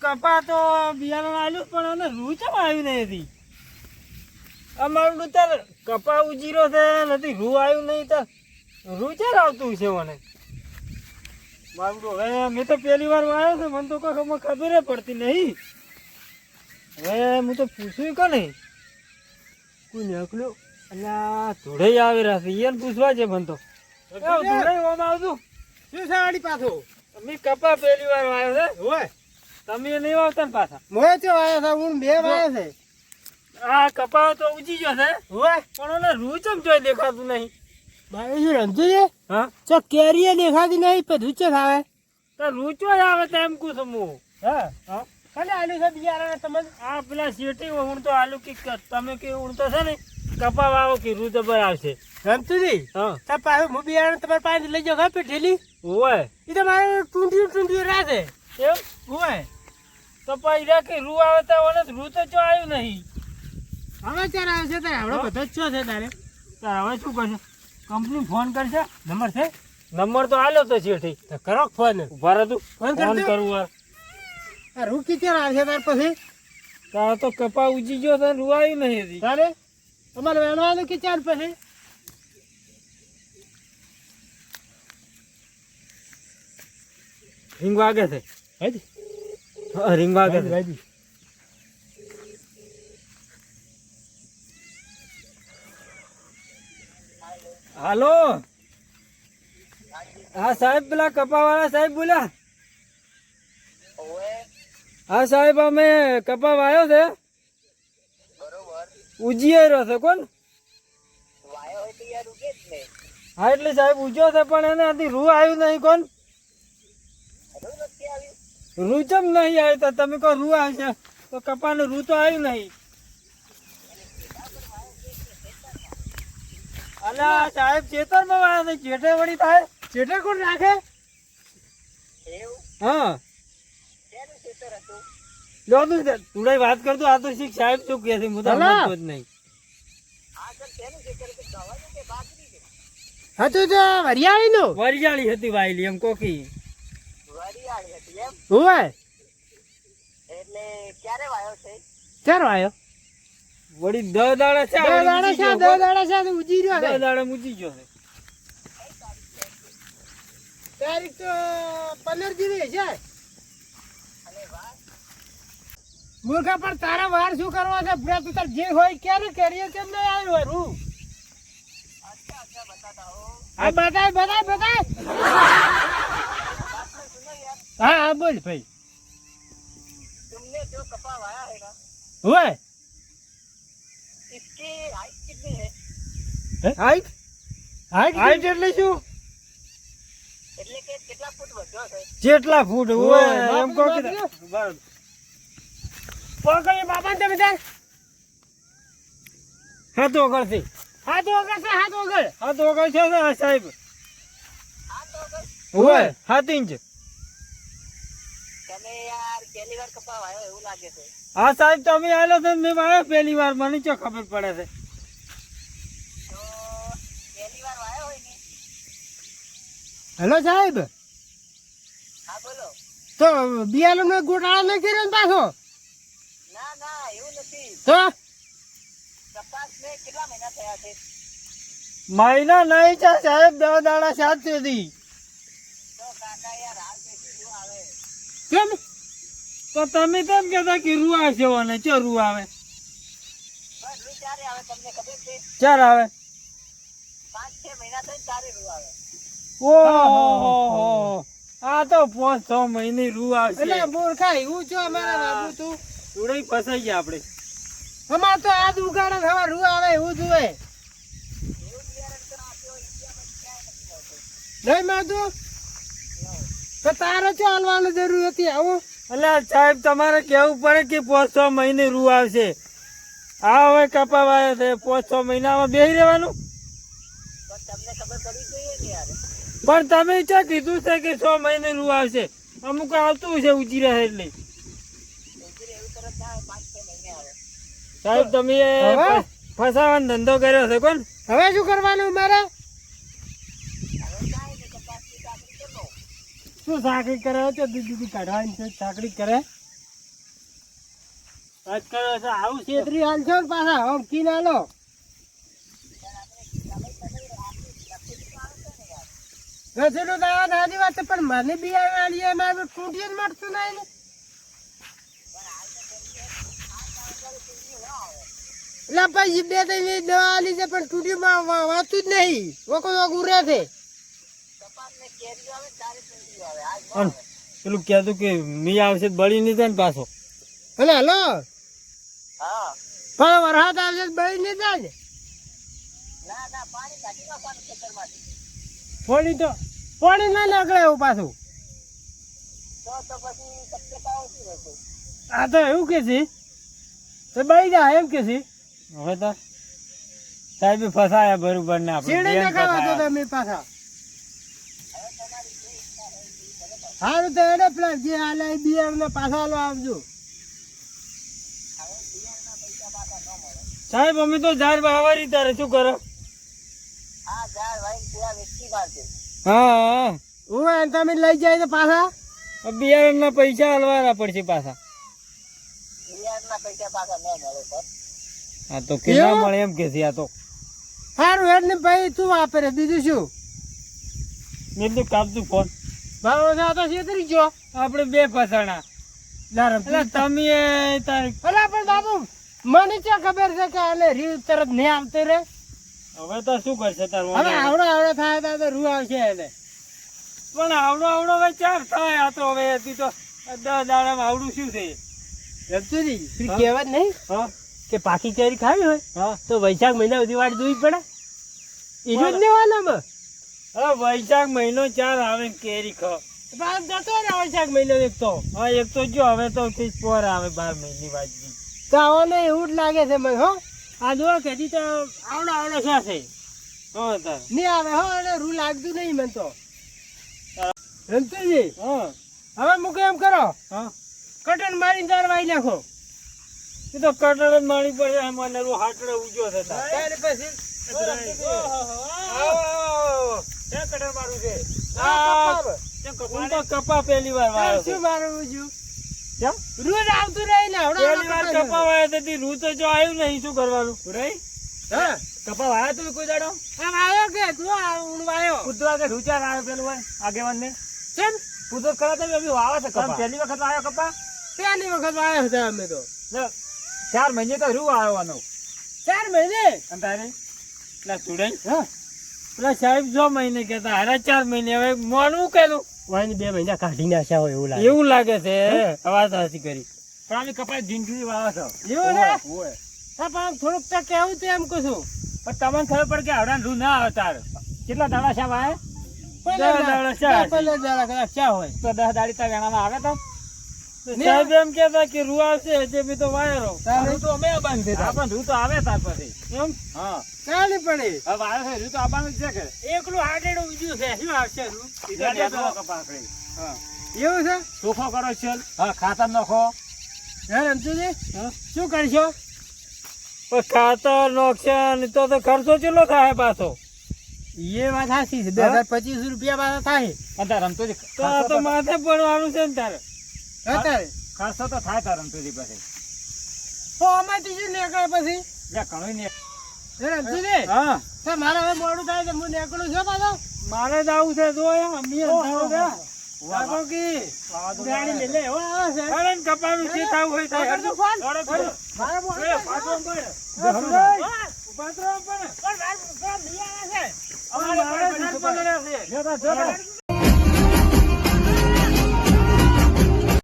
કપા તો બિયારણ આવ્યું પણ એને રૂ ચમ આવ્યું નહીં હતી? અમારું તો તાર કપા ઉજીરો છે નથી રૂ આવ્યું નહીં તાર રૂ ચાર આવતું છે મને. મારું હવે મેં તો પહેલી વાર આવ્યો છે મને તો કોઈ ખબર પડતી નહીં. હવે હું તો પૂછ્યું કે નહીં કોઈ નીકળ્યું? અલ્યા ધોળે આવી રહ્યા છે એને પૂછવા છે મને તો. ધોળે ઓમ આવતું? શું છે આડી પાછો? મેં કપા પહેલી વાર આવ્યો છે. હોય. તમે નહીં વાવતા ને પાછા? મોય ચો આયા છે? હું બે વાયા છે. આ કપા તો ઉજી ગયો છે. હોય પણ ઓને રૂચમ જોઈ દેખાતું નહીં. ભાઈ શું રંજુ છે? હા? ચો કેરીએ દેખાતી નહીં પણ રૂચો આવે તો રૂચો જ આવે તો એમ કહું છું હું. હા. હા? ખાલી આલુ છે બિયારણ? તમે? આ પેલા શેઠી હું તો આલુ કે તમે કે હું તો છે ને કપા વાવો કે રૂ જબર આવશે. રમતુજી હા. તા પાછું હું બિયારણ તમારે પાસે લઈ જાઓ ખા પેઠેલી હોય એ તો મારે ટૂંટી ટૂંટિયું રાખે એમ હોય તો રે કે રૂ આવે તો ઓને રૂ તો ચો આવ્યું નહીં? હવે ચાર આવે છે તારે? આવડો બધો જ છો છે તારે. તારે હવે શું કરશે? કંપની ફોન કરશે. નંબર છે? નંબર તો આલ્યો તો શેઠી તો કરો ફોન. ઊભા તું. ફોન કરું આ રૂ કિચર આવશે તાર પછી? તારે તો કપા ઉજી ગયો તો રૂ આવ્યું નહીં હજી તારે? તમારે વેણવાનું ચાર પછી? હિંગ વાગે છે. હા રિંગ વાગે છે. હાલો. હા સાહેબ પેલા કપાવાળા સાહેબ બોલ્યા. હા સાહેબ અમે કપા વાયો છે ઉજી આવ્યો છે કોણ? હા એટલે સાહેબ ઉજ્યો છે પણ એને હજી રૂ આવ્યું નહીં કોણ? રૂ ચમ નહીં આવ્યું તો તમે કહો રૂ આવશે. તો કપાનું રૂ તો આવ્યું નહીં. અલા સાહેબ ચેતરમાં વાયા નહીં ચેટે વળી થાય. ચેટે કોણ રાખે? હા. જો તું તુડે વાત કરતો આ તો શીખ સાહેબ શું કહે છે? હું તો. જ નહીં. વરિયાળી નો. વરિયાળી હતી વાયલી એમ કોકી. હોય ચાર વાયો વળી દ દાડા છે દસ દાડા છે દસ દાડા છે ઉજી રહ્યો દ દાડા મૂકી ગયો છે તારીખ તો પંદર જેવી છે મૂર્ખા પણ તારા વાર શું કરવા છે? જે હોય ક્યારે કરીએ કેમ નહીં આવ્યું હોય રૂ? હા. બતાય બતાય બતાય. હા હા બોલ ભાઈ. હોય. હાઈટ હાઈટ હાઈટ એટલે શું? જેટલા ફૂટ હોય એમ કહો કે. પકડી બાપા તમે તાર હા તો કરશે હાથ વગર છે હાથ વગર હા તો કરશે ને આ સાહેબ હોય સાત ઇંચ. હા સાહેબ તમે આવેલો છો મેં આવ્યો પહેલી વાર મને ચો ખબર પડે છે. હેલો સાહેબ. તો બિયાલમ ને ગોટાળા નહીં કર્યો ને પાછો? તો? મહિના નહીં છે સાહેબ દસ દાડા સાત સુધી. કેમ? તો તમે કેમ કહેતા કે રૂ આવશે અને ચો રૂ આવે? ચાર આવે? ઓહો! આ તો પાંચ છ મહિને રૂ આવશે. એટલે મૂર્ખા એવું છો અમારા બાબુ તું? થોડી ફસાઈ ગયા આપણે. અમાર તો આ દુકાને હવે રૂ આવે એવું જોવે નહીં માતું તો તારે શું હાલવાની જરૂર હતી? આવું. એટલે સાહેબ તમારે કેવું પડે કે પાંચ છ મહિને રૂ આવશે. આ હવે કપાવાયો છે. પાંચ છ મહિનામાં બેસી રહેવાનું? પણ તમે ક્યાં કીધું છે કે છ મહિને રૂ આવશે. અમુક આવતું છે ઉજી રહે એટલે. સાહેબ તમે ફસાવાનો ધંધો કર્યો છે કોણ? હવે શું કરવાનું મારે? શું સાંકળી કરે છે દીદી કાઢવાની છે સાંકળી કરે? આવું છેતરી હાલ છો ને પાછા હમ કી ના લો? રસીનું દાવા નાની વાત પણ મને બી આલી, એમાં હવે જ મળતું નહીં એટલે પછી બે ત્રણ આલી છે, પણ તૂટી વાતું જ નહીં. વખત વકો ઉરે છે. પેલું કહેતું કે મી આવશે બળી નહીં થાય ને પાછો. અને હલો. પણ વરસાદ આવશે તો બળી નહીં થાય ને. પાણી તો પાણી ના નીકળે એવું પાછું. આ તો એવું કે છે. તો બળી જાય એમ કે છે. હવે તો સાહેબ ફસાયા બરોબર ને આપણે પાછા. સારું તો એને પેલા જે હાલે બિયાર ને પાછા લો આવજો. સાહેબ અમે તો ઝાડ વાવારી તારે શું કરો? હા હા. હું એને તમે લઈ જાય તો પાછા? હવે બિયારણના પૈસા હલવાના પડશે પાછા. હા તો કે ના મળે એમ કે છે આ તો. સારું એટલે ભાઈ તું વાપરે બીજું શું? એટલું કાપતું ફોન. ના તો છેતરી ગયો. આપણે બે ફસાણા એટલે તમે અલા પણ બાબુ મને ક્યાં ખબર છે કે આને રીવ તરત નહીં આવતી રે? હવે તો શું કરશે તાર હવે આવડો આવડો થાય તો તો રૂ આવશે એને. પણ આવડો આવડો હવે ચાર થાય? આ તો હવે હતી તો દસ દાડામાં આવડું શું છે? રમતુજી હા? કહેવત નહીં હા. કે પાકી કેરી ખાવી હોય તો વૈશાખ મહિના સુધી વાટ જોવી પડે. ઈજો જ લેવાનામાં હવે વૈશાખ મહિનો ચાર આવે કેરી ખ. જતો ને વૈશાખ મહિનો એક તો. હા એક તો જો હવે તો પોર આવે બાર મહિની વાજબી. તો આવાને એવું જ લાગે છે મને હો. આ જો કેદી તો આવડો આવડો છે હા તાર. નહીં આવે હો અને રૂ લાગતું નહીં મને તો. રમતુજી હા. હવે મૂકે એમ કરો. હા. કટન મારી દર વાઈ નાખો. એ તો કટન જ મારી પડે મને રૂ હાટડે ઉજો થતા પછી. આવો. ક્યાં કટર મારું છે. આ આ, કપાળ. હું તો કપા પહેલી વાર વાયો શું છે. છું કેમ? રોજ આવતું રહી ને આવડો પહેલી વાર કપા વાયા તેથી રૂ તો જો આવ્યું નહીં શું કરવાનું? રહી? હા? કપા વાયા તું કોઈ દાડો કે? તું વાયો? કે પેલું હોય આગેવાન ને કેમ કૂતરો કરા તો અભી વાવે છે કપા. પહેલી વખત આવ્યો કપા? પહેલી વખત વાયો હતા અમે તો. ચાર મહિને તો રૂ આવવાનો ચાર મહિને? અને તારે પેલા સ્ટુડન્ટ હા? પેલા સાહેબ છ મહિને કહેતા હારા ચાર મહિને હવે મોનું કેલું વાયની બે મહિના કાઢી નાખ્યા હોય એવું એવું લાગે છે અવાજ સાચી કરી. પણ અમે કપાસ જીંદગી વાવે છો. એવું ને? હા પણ થોડુંક તો કેવું છે એમ કહું છું. પણ તમને ખબર પડે કે આવડા રૂ ના આવે તાર. કેટલા દાડા સાહેબ આવે દસ દાડા ચા દાડા કદાચ ચા હોય. તો દસ દાડી તાર વેણામાં આવે તો? સાહેબ એમ કેતા કે રૂ આવશે તે બી તો વાયરો. તારે? રૂ તો અમે આબાનું છે. પણ રૂ તો આવે તાર પછી. એમ? હા. ચાલી પડે હવે વાયરો છે રૂ તો આબાનું છે કે? એકલું હાડેડું બીજું છે. શું આવશે રૂ? નેદનો હા. એવું છે? ચોખ્ખો કરો છે હા ખાતર નાખો. હે રમતુજી? શું કરશો? પણ ખાતર નોકશાન તો તો ખર્ચો કેટલો થાય પાછો? એ વાત સાચી છે. બે હજાર પચીસ રૂપિયા પાછા થાય. અત્યારે રમતુજી તો તો માથે પડવાનું છે ને તારે. ખર્ચો તો થાય તારણ તુજી પછી તો આમાંથી શું નીકળે પછી? લે ઘણું ને. હે રમતુજી હા. તો મારે હવે મોડું થાય તો હું નીકળું છું પાછો. મારે જ આવું છે જો અમી આવે છે. ઊભા